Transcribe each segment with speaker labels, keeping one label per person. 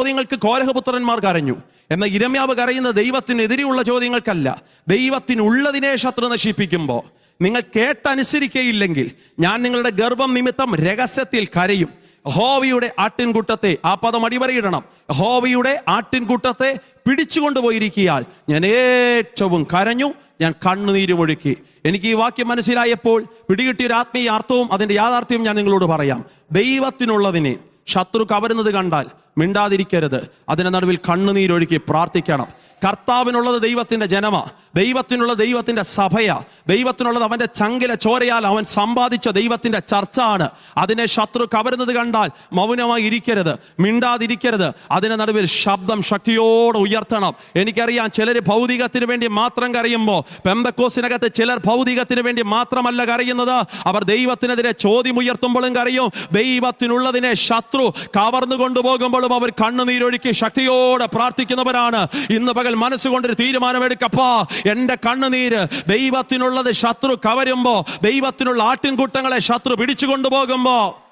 Speaker 1: ചോദ്യങ്ങൾക്ക് കോരഹപുത്രന്മാർ കരഞ്ഞു. എന്നാൽ ഇരമ്യാവ് കരയുന്ന ദൈവത്തിനെതിരെയുള്ള ചോദ്യങ്ങൾക്കല്ല ദൈവത്തിനുള്ളതിനെ ശത്രു നശിപ്പിക്കുമ്പോൾ നിങ്ങൾ കേട്ടനുസരിക്കയില്ലെങ്കിൽ ഞാൻ നിങ്ങളുടെ ഗർഭം നിമിത്തം രഹസ്യത്തിൽ കരയും. ഹോവിയുടെ ആട്ടിൻകൂട്ടത്തെ ആ പദം അടിവരയിടണം. ഹോവിയുടെ ആട്ടിൻകൂട്ടത്തെ പിടിച്ചുകൊണ്ടുപോയിരിക്കിയാൽ ഞാൻ ഏറ്റവും കരഞ്ഞു ഞാൻ കണ്ണുനീരുമൊഴുക്കി എനിക്ക് ഈ വാക്യം മനസ്സിലായപ്പോൾ പിടികിട്ടിയ ഒരു ആത്മീയ അർത്ഥവും അതിന്റെ യാഥാർത്ഥ്യവും ഞാൻ നിങ്ങളോട് പറയാം. ദൈവത്തിനുള്ളതിനെ ശത്രു കവരുന്നത് കണ്ടാൽ മിണ്ടാതിരിക്കരുത്. അതിന്റെ നടുവിൽ കണ്ണുനീരൊഴുക്കി പ്രാർത്ഥിക്കണം. കർത്താവിനുള്ളത് ദൈവത്തിന്റെ ജനമാ ദൈവത്തിനുള്ള ദൈവത്തിന്റെ സഭയാ ദൈവത്തിനുള്ളത് അവന്റെ ചങ്കിലെ ചോരയാൽ അവൻ സമ്പാദിച്ച ദൈവത്തിന്റെ ചർച്ച ആണ് അതിനെ ശത്രു കവരുന്നത് കണ്ടാൽ മൗനമായി ഇരിക്കരുത് മിണ്ടാതിരിക്കരുത്. അതിന്റെ നടുവിൽ ശബ്ദം ശക്തിയോടെ ഉയർത്തണം. എനിക്കറിയാം ചിലർ ഭൗതികത്തിന് വേണ്ടി മാത്രം കരയുമ്പോൾ പെമ്പക്കോസിനകത്ത് ചിലർ ഭൗതികത്തിന് വേണ്ടി മാത്രമല്ല കരയുന്നത്. അവർ ദൈവത്തിനെതിരെ ചോദ്യം ഉയർത്തുമ്പോഴും കരയും. ദൈവത്തിനുള്ളതിനെ ശത്രു കവർന്നു കൊണ്ടുപോകുമ്പോഴും അവർ കണ്ണുനീരൊഴുക്കി ശക്തിയോടെ പ്രാർത്ഥിക്കുന്നവരാണ്. ഇന്ന് പകൽ മനസ്സുകൊണ്ടൊരു തീരുമാനമെടുക്കപ്പാ. എന്റെ കണ്ണുനീര് ദൈവത്തിനുള്ളത് ശത്രു കവരുമ്പോൾ ദൈവത്തിനുള്ള ആട്ടിൻകൂട്ടങ്ങളെ ശത്രു പിടിച്ചു കൊണ്ടുപോകുമ്പോ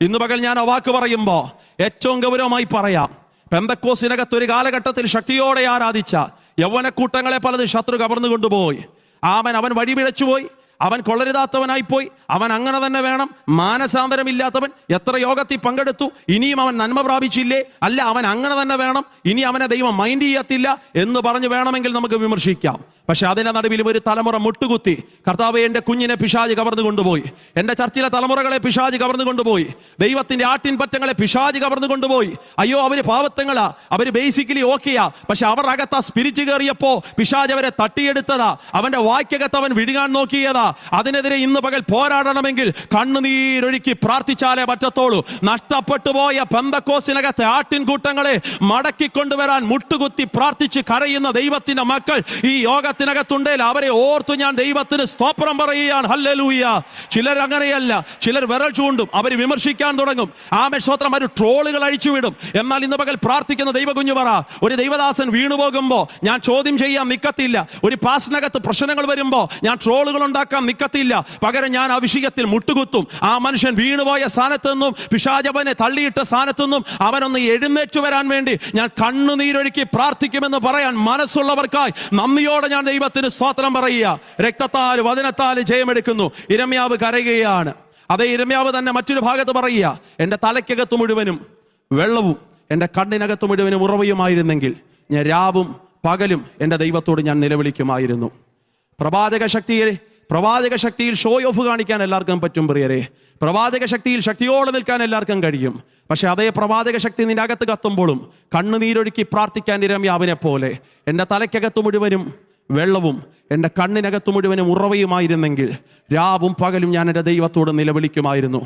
Speaker 1: ഇന്ന് പകൽ ഞാൻ ആ വാക്ക് പറയുമ്പോ ഏറ്റവും ഗൗരവമായി പറയാം. പെന്തക്കോസിനകത്ത് ഒരു കാലഘട്ടത്തിൽ ശക്തിയോടെ ആരാധിച്ച യൗവനക്കൂട്ടങ്ങളെ പലത് ശത്രു കവർന്നു കൊണ്ടുപോയി അവൻ അവൻ വഴി പിഴച്ചുപോയി അവൻ കൊള്ളരുതാത്തവനായി പോയി. അവൻ അങ്ങനെ തന്നെ വേണം. മാനസാന്തരമില്ലാത്തവൻ എത്ര യോഗത്തിൽ പങ്കെടുത്തു. ഇനിയും അവൻ നന്മ പ്രാപിച്ചില്ലേ? അല്ല അവൻ അങ്ങനെ തന്നെ വേണം. ഇനി അവനെ ദൈവം മൈൻഡ് ചെയ്യത്തില്ല എന്ന് പറഞ്ഞ് വേണമെങ്കിൽ നമുക്ക് വിമർശിക്കാം. പക്ഷെ അതിന്റെ നടുവിലും ഒരു തലമുറ മുട്ടുകുത്തി കർത്താവ് എന്റെ കുഞ്ഞിനെ പിശാജ് കവർന്നു കൊണ്ടുപോയി. എന്റെ ചർച്ചിലെ തലമുറകളെ പിശാജ് കവർന്നു കൊണ്ടുപോയി. ദൈവത്തിന്റെ ആട്ടിൻ പറ്റങ്ങളെ പിശാജ് കവർന്നു കൊണ്ടുപോയി. അയ്യോ അവർ പാവത്തങ്ങളാ. അവർ ബേസിക്കലി ഓക്കെയാ. പക്ഷെ അവർ അകത്ത് ആ സ്പിരിറ്റ് കയറിയപ്പോൾ പിശാജ് അവരെ തട്ടിയെടുത്തതാ. അവന്റെ വാക്യകത്ത് അവൻ വിഴുകാൻ നോക്കിയതാ. അതിനെതിരെ ഇന്ന് പകൽ പോരാടണമെങ്കിൽ കണ്ണുനീരൊഴുക്കി പ്രാർത്ഥിച്ചാലേ പറ്റത്തോളൂ. നഷ്ടപ്പെട്ടു പോയ പന്തക്കോസിനകത്തെ ആട്ടിൻകൂട്ടങ്ങളെ മടക്കി കൊണ്ടുവരാൻ മുട്ടുകുത്തി പ്രാർത്ഥിച്ച് കരയുന്ന ദൈവത്തിന്റെ മക്കൾ ഈ യോഗത്തിനകത്തുണ്ടേൽ അവരെ ഓർത്ത് ഞാൻ ദൈവത്തിന് സ്തോത്രം പറയുകയാണ്. ഹല്ലലൂയ. ചിലർ അങ്ങനെയല്ല. ചിലർ വിരൽ ചൂണ്ടും. അവർ വിമർശിക്കാൻ തുടങ്ങും. ആമെ സ്തോത്രം അവർ ട്രോളുകൾ അഴിച്ചുവിടും എന്നാൽ ഇന്ന് പകൽ പ്രാർത്ഥിക്കുന്ന ദൈവകുഞ്ഞു പറ. ഒരു ദൈവദാസൻ വീണുപോകുമ്പോൾ ഞാൻ ചോദ്യം ചെയ്യാൻ നിൽക്കത്തില്ല ഒരു പാസിനകത്ത് പ്രശ്നങ്ങൾ വരുമ്പോൾ ഞാൻ ട്രോളുകൾ ഉണ്ടാക്കാൻ നിൽക്കത്തില്ല പകരം ഞാൻ ആ വിഷയത്തിൽ മുട്ടുകുത്തും. ആ മനുഷ്യൻ വീണുപോയ സ്ഥാനത്ത് നിന്നും പിശാചവനെ തള്ളിയിട്ട സ്ഥാനത്ത് നിന്നും അവനൊന്ന് എഴുന്നേറ്റ് വരാൻ വേണ്ടി ഞാൻ കണ്ണുനീരൊഴുക്കി പ്രാർത്ഥിക്കുമെന്ന് പറയാൻ മനസ്സുള്ളവർക്കായി നന്ദിയോടെ ഞാൻ ദൈവത്തിന് സ്വാത്രം പറയുക. രക്തത്താൽ വചനത്താൽ ജയമെടുക്കുന്നു. ഇരമ്യാവ് കരയുകയാണ്. അതേ ഇരമ്യാവ് തന്നെ മറ്റൊരു ഭാഗത്ത് പറയുക. എന്റെ തലയ്ക്കകത്ത് മുഴുവനും വെള്ളവും എന്റെ കണ്ണിനകത്ത് മുഴുവനും ഉറവയുമായിരുന്നെങ്കിൽ ഞാൻ രാവും പകലും എന്റെ ദൈവത്തോട് ഞാൻ നിലവിളിക്കുമായിരുന്നു. പ്രവാചക ശക്തിയെ പ്രവാചക ശക്തിയിൽ ഷോ ഓഫ് കാണിക്കാൻ എല്ലാവർക്കും പറ്റും പ്രിയരെ. പ്രവാചക ശക്തിയിൽ ശക്തിയോടെ നിൽക്കാൻ എല്ലാവർക്കും കഴിയും. പക്ഷെ അതേ പ്രവാചക ശക്തി നിന്റെ അകത്ത് കത്തുമ്പോഴും കണ്ണുനീരൊഴുക്കി പ്രാർത്ഥിക്കാൻ ഇരമ്യാവിനെ പോലെ എന്റെ തലയ്ക്കകത്ത് മുഴുവനും വെള്ളവും എന്റെ കണ്ണിനകത്ത് മുഴുവനും ഉറവയുമായിരുന്നെങ്കിൽ രാവും പകലും ഞാൻ എന്റെ ദൈവത്തോട് നിലവിളിക്കുമായിരുന്നു.